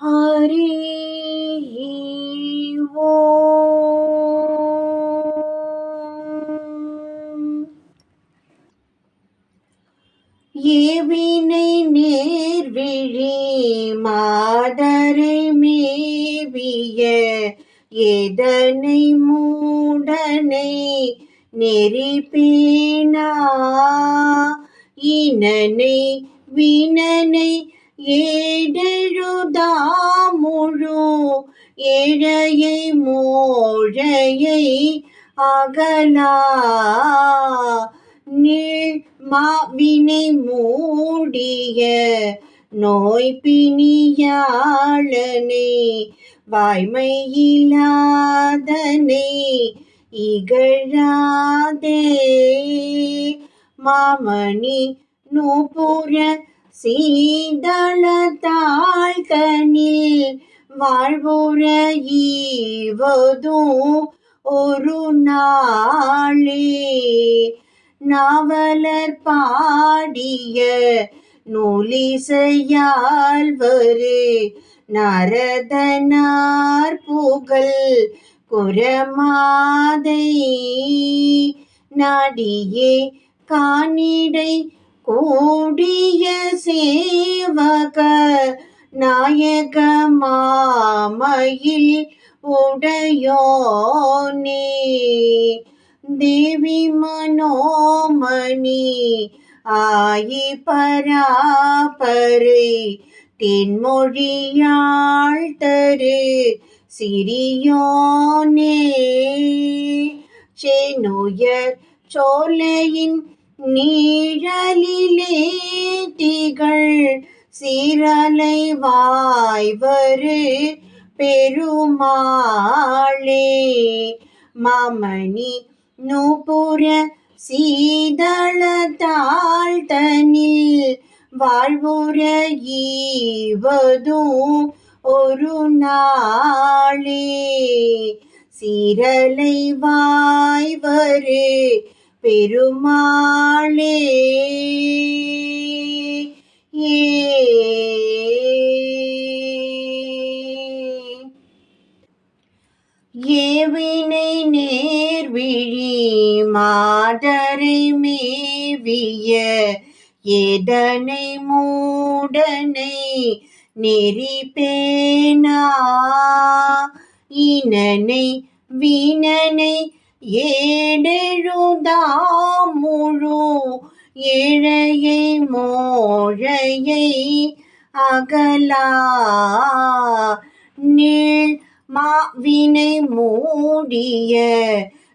ஹரி ஓம் ஏவினை நேர்விழி மாதரை மேவிய எதனை மூடனை நெறிப்பேனா இனனை வினனை ஏட ஏழையை மோழையை அகலா. நீள் மாவினை மூடிய நோய் பிணியாளனை வாய்மையிலாதனை இகழாதே. மாமணி நூபுர சீதள தாழ்கனில் வாழ்வுற ஒரு நாளே. நாவலர் பாடிய நூலிசையாழ்வரு நரதனார் புகழ் குரமாதை. நாடியே காணிடை கூடிய சேவக நாயக மாமையில் உடையோனே. தேவி மனோமணி ஆயி பராபரு. தென்மொழியாள் தரு சிறியோனே. சென்னுயர் சோலையின் நீழலிலே திகழ் சீரலை வாய்வரு பெருமாளே. மாமணி நூபுர சீதள தாழ்தனில் வாழ்வுற ஈவதும் ஒரு நாளே. சீரலை வாய்வரு பெருமாளே. ஏவினை நேர்விழி மாதரை மேவிய ஏதனை மூடனை நெறிப்பேனா இனனை வீணனை ஏடெழுதா முழு ஏழையை மோழையை அகலா. நீள் மாவினை மூடிய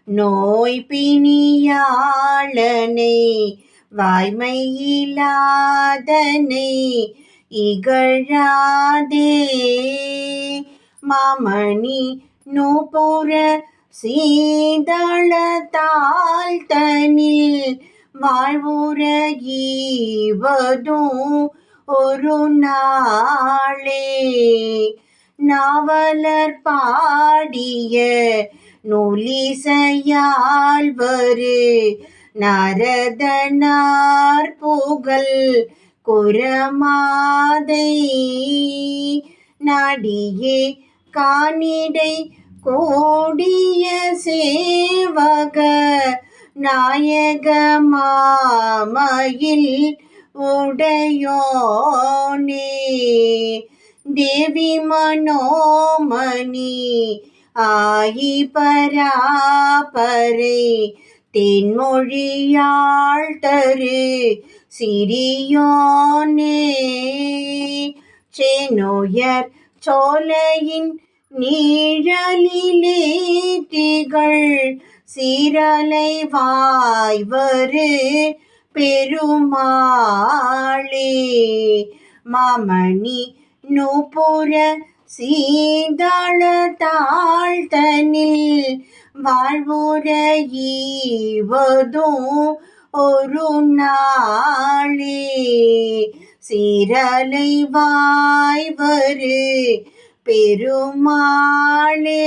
நோய் பிணியாளனை வாய்மையிலாதனை இகழாதே. மாமணி நூபுர சீதள தாழ்த்தனில் வாழ்வுற ஒரு நாளே. நாவலர் பாடிய நூலிசையால் வரு. நரதனார் புகழ் குரமாதை. நாடியே காணிடை கோடிய சேவக. நாயகமாமையில் உடையோனே. தேவி மனோமணி ஆயி பராபரை. தென்மொழியாள் தரு சிறியோனே. சென்னுயர் சோலையின் நீழலிலே திகழ் சீரலை வாய்வரு பெருமாளே. மாமணி நூபுர சீதள தாழ்த்தனில் வாழ்வுற ஈவதும் ஒரு நாளே. சீரலை வாய்வரு பெருமாளே.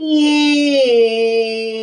ஏ